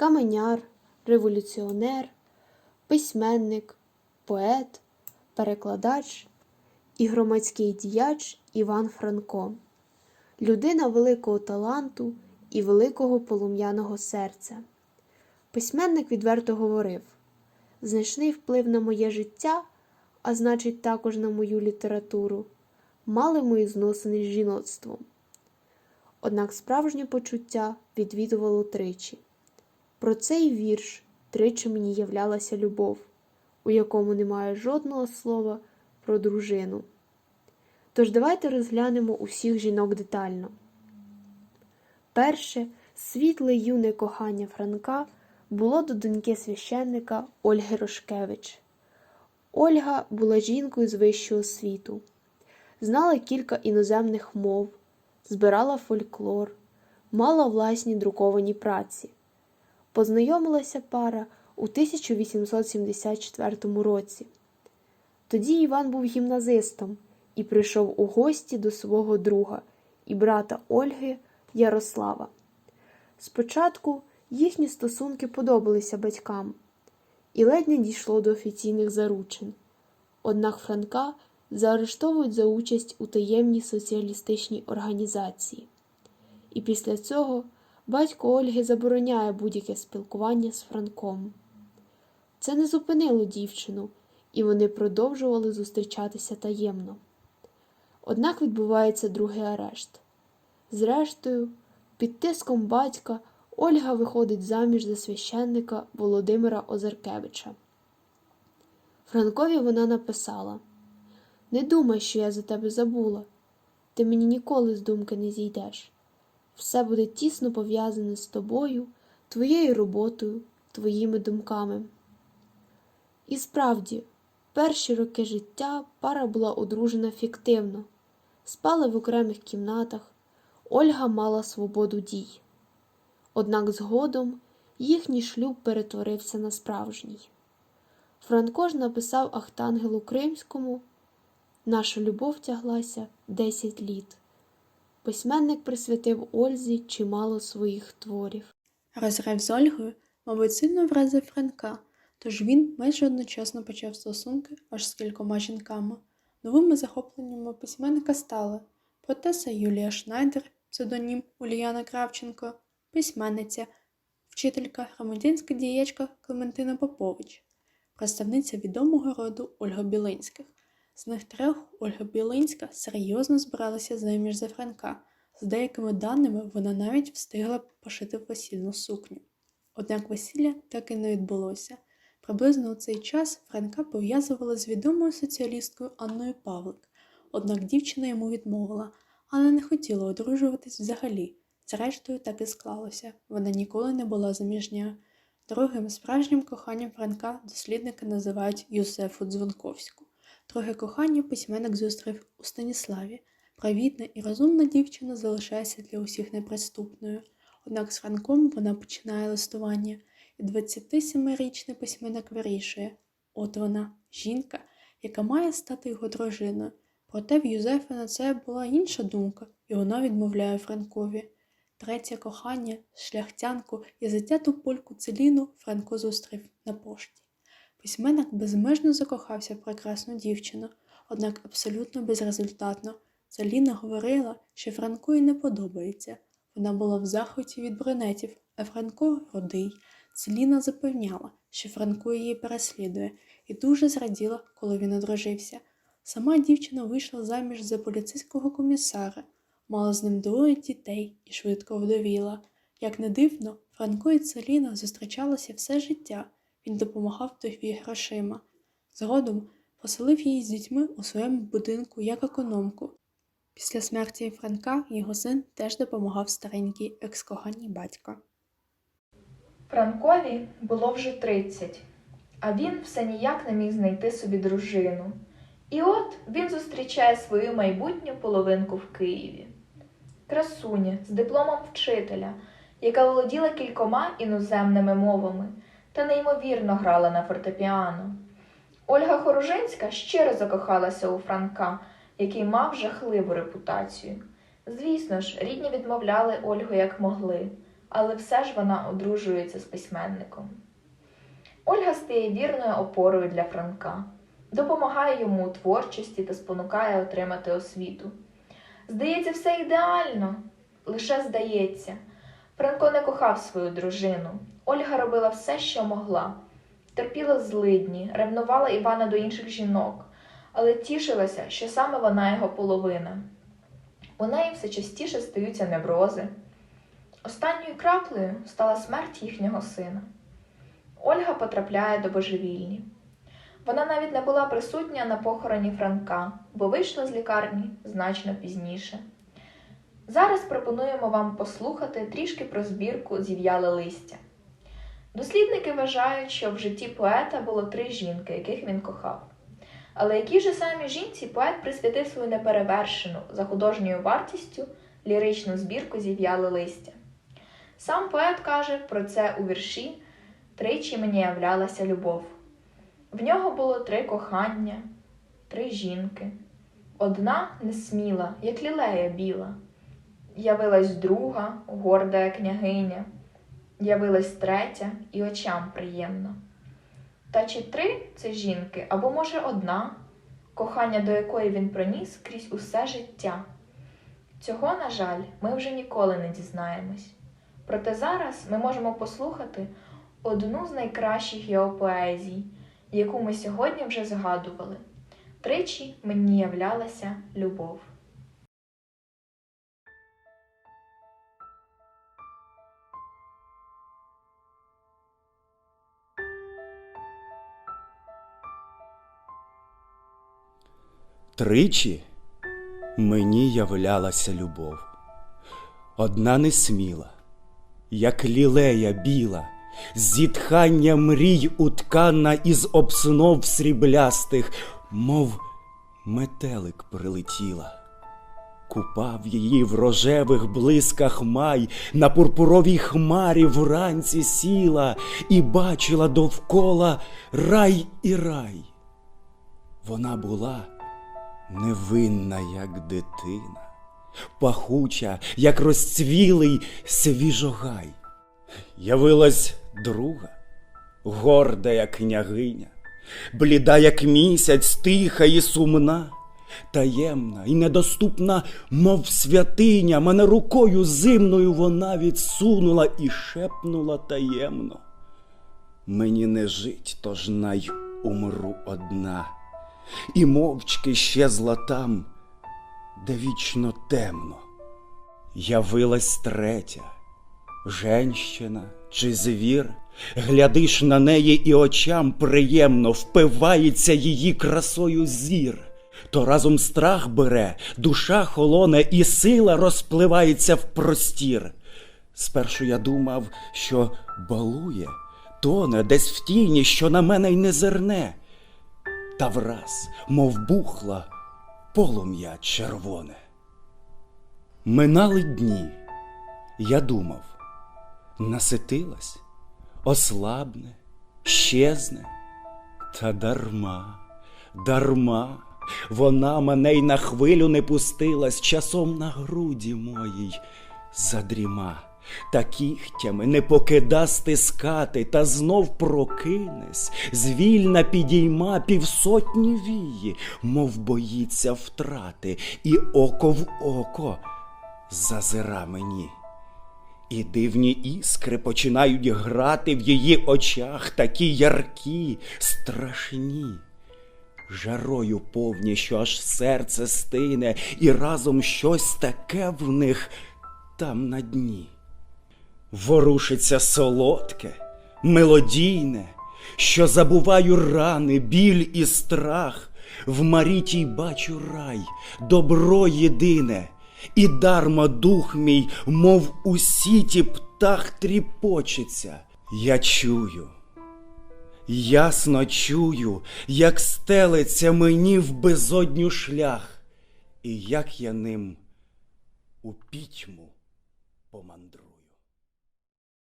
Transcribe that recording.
каменяр, революціонер, письменник, поет, перекладач і громадський діяч Іван Франко, людина великого таланту і великого полум'яного серця. Письменник відверто говорив: значний вплив на моє життя, а значить, також на мою літературу, мали мої зносини з жіноцтвом. Однак справжнє почуття відвідувало тричі. Про цей вірш тричі мені являлася любов, у якому немає жодного слова про дружину. Тож давайте розглянемо усіх жінок детально. Перше світле юне кохання Франка було до доньки священника Ольги Рошкевич. Ольга була жінкою з вищого світу, знала кілька іноземних мов, збирала фольклор, мала власні друковані праці. Познайомилася пара у 1874 році. Тоді Іван був гімназистом і прийшов у гості до свого друга і брата Ольги Ярослава. Спочатку їхні стосунки подобалися батькам, і ледь не дійшло до офіційних заручин. Однак Франка заарештовують за участь у таємній соціалістичній організації. І після цього батько Ольги забороняє будь-яке спілкування з Франком. Це не зупинило дівчину, і вони продовжували зустрічатися таємно. Однак відбувається другий арешт. Зрештою, під тиском батька Ольга виходить заміж за священника Володимира Озаркевича. Франкові вона написала Не думай, що я за тебе забула. Ти мені ніколи з думки не зійдеш. Все буде тісно пов'язане з тобою, твоєю роботою, твоїми думками. І справді, перші роки життя пара була одружена фіктивно, спали в окремих кімнатах, Ольга мала свободу дій. Однак згодом їхній шлюб перетворився на справжній. Франко ж написав Ахтангелу Кримському Наша любов тяглася 10 літ. Письменник присвятив Ользі чимало своїх творів. Розрив з Ольгою, мабуть, сильно вразив Франка, тож він майже одночасно почав стосунки аж з кількома жінками. Новими захопленнями письменника стали поетеса Юлія Шнайдер, псевдонім Ульяна Кравченко, письменниця, вчителька, громадянська діячка Клементина Попович, представниця відомого роду Ольга Білинських. З них трьох Ольга Білинська серйозно збиралася заміж за Франка. За деякими даними, вона навіть встигла пошити весільну сукню. Однак весілля так і не відбулося. Приблизно у цей час Франка пов'язувала з відомою соціалісткою Анною Павлик. Однак дівчина йому відмовила, але не хотіла одружуватись взагалі. Зрештою, так і склалося. Вона ніколи не була заміжня. Другим справжнім коханням Франка дослідники називають Юсефу Дзвонковську. Друге кохання письменник зустрів у Станіславі. Привітна і розумна дівчина залишається для усіх неприступною. Однак з Франком вона починає листування, і 27-річний письменник вирішує от вона, жінка, яка має стати його дружиною. Проте в Юзефа на це була інша думка, і вона відмовляє Франкові. Третє кохання, шляхтянку і затяту польку Целіну Франко зустрів на пошті. Письменник безмежно закохався в прекрасну дівчину, однак абсолютно безрезультатно. Целіна говорила, що Франко їй не подобається. Вона була в захваті від брюнетів, а Франко родий. Целіна запевняла, що Франко її переслідує, і дуже зраділа, коли він одружився. Сама дівчина вийшла заміж за поліцейського комісара, мала з ним двоє дітей і швидко вдовіла. Як не дивно, Франко і Целіна зустрічалися все життя. Він допомагав тобі грошима. Згодом поселив її з дітьми у своєму будинку як економку. Після смерті Франка його син теж допомагав старенькій екскоганій батька. Франкові було вже 30, а він все ніяк не міг знайти собі дружину. І от він зустрічає свою майбутню половинку в Києві. Красуня з дипломом вчителя, яка володіла кількома іноземними мовами та неймовірно грала на фортепіано. Ольга Хоружинська щиро закохалася у Франка, який мав жахливу репутацію. Звісно ж, рідні відмовляли Ольгу як могли, але все ж вона одружується з письменником. Ольга стає вірною опорою для Франка, допомагає йому у творчості та спонукає отримати освіту. Здається, все ідеально, лише здається. Франко не кохав свою дружину. Ольга робила все, що могла. Терпіла злидні, ревнувала Івана до інших жінок, але тішилася, що саме вона його половина. У неї все частіше стаються неврози. Останньою краплею стала смерть їхнього сина. Ольга потрапляє до божевільні. Вона навіть не була присутня на похороні Франка, бо вийшла з лікарні значно пізніше. Зараз пропонуємо вам послухати трішки про збірку Зів'яле листя. Дослідники вважають, що в житті поета було три жінки, яких він кохав. Але якій же самій жінці поет присвятив свою неперевершену за художньою вартістю ліричну збірку Зів'яле листя. Сам поет каже про це у вірші Тричі мені являлася любов. В нього було три кохання, три жінки. Одна несміла, як лілея біла. Явилась друга, горда княгиня, явилась третя і очам приємно. Та чи три це жінки, або, може, одна, кохання до якої він проніс крізь усе життя? Цього, на жаль, ми вже ніколи не дізнаємось. Проте зараз ми можемо послухати одну з найкращих його поезій, яку ми сьогодні вже згадували. Тричі мені являлася любов. Тричі мені являлася любов. Одна несміла, як лілея біла, зітхання мрій уткана із обснов сріблястих, мов метелик прилетіла. Купав її в рожевих блисках май, на пурпуровій хмарі вранці сіла і бачила довкола рай і рай. Вона була невинна, як дитина, пахуча, як розцвілий свіжогай. Явилась друга, горда, як княгиня, бліда, як місяць, тиха і сумна, таємна і недоступна, мов святиня, мене рукою зимною вона відсунула і шепнула таємно. Мені не жить, тож най умру одна і мовчки щезла там, де вічно темно. Явилась третя, женщина чи звір, глядиш на неї і очам приємно впивається її красою зір. То разом страх бере, душа холоне, і сила розпливається в простір. Спершу я думав, що балує, тоне десь в тіні, що на мене й не зерне та враз, мов бухла, полум'я червоне. Минали дні, я думав, наситилась, ослабне, щезне, та дарма, дарма, вона мене й на хвилю не пустилась, часом на груді моїй задріма та кігтями не покида стискати, та знов прокинесь, звільна підійма півсотні вії, мов боїться втрати, і око в око зазира мені. І дивні іскри починають грати в її очах, такі яркі, страшні. Жарою повні, що аж серце стине, і разом щось таке в них там на дні. Ворушиться солодке, мелодійне, що забуваю рани, біль і страх, в марітій бачу рай, добро єдине, і дарма дух мій, мов у сіті птах тріпочеться. Я чую, ясно чую, як стелиться мені в безодню шлях, і як я ним у пітьму помандрую.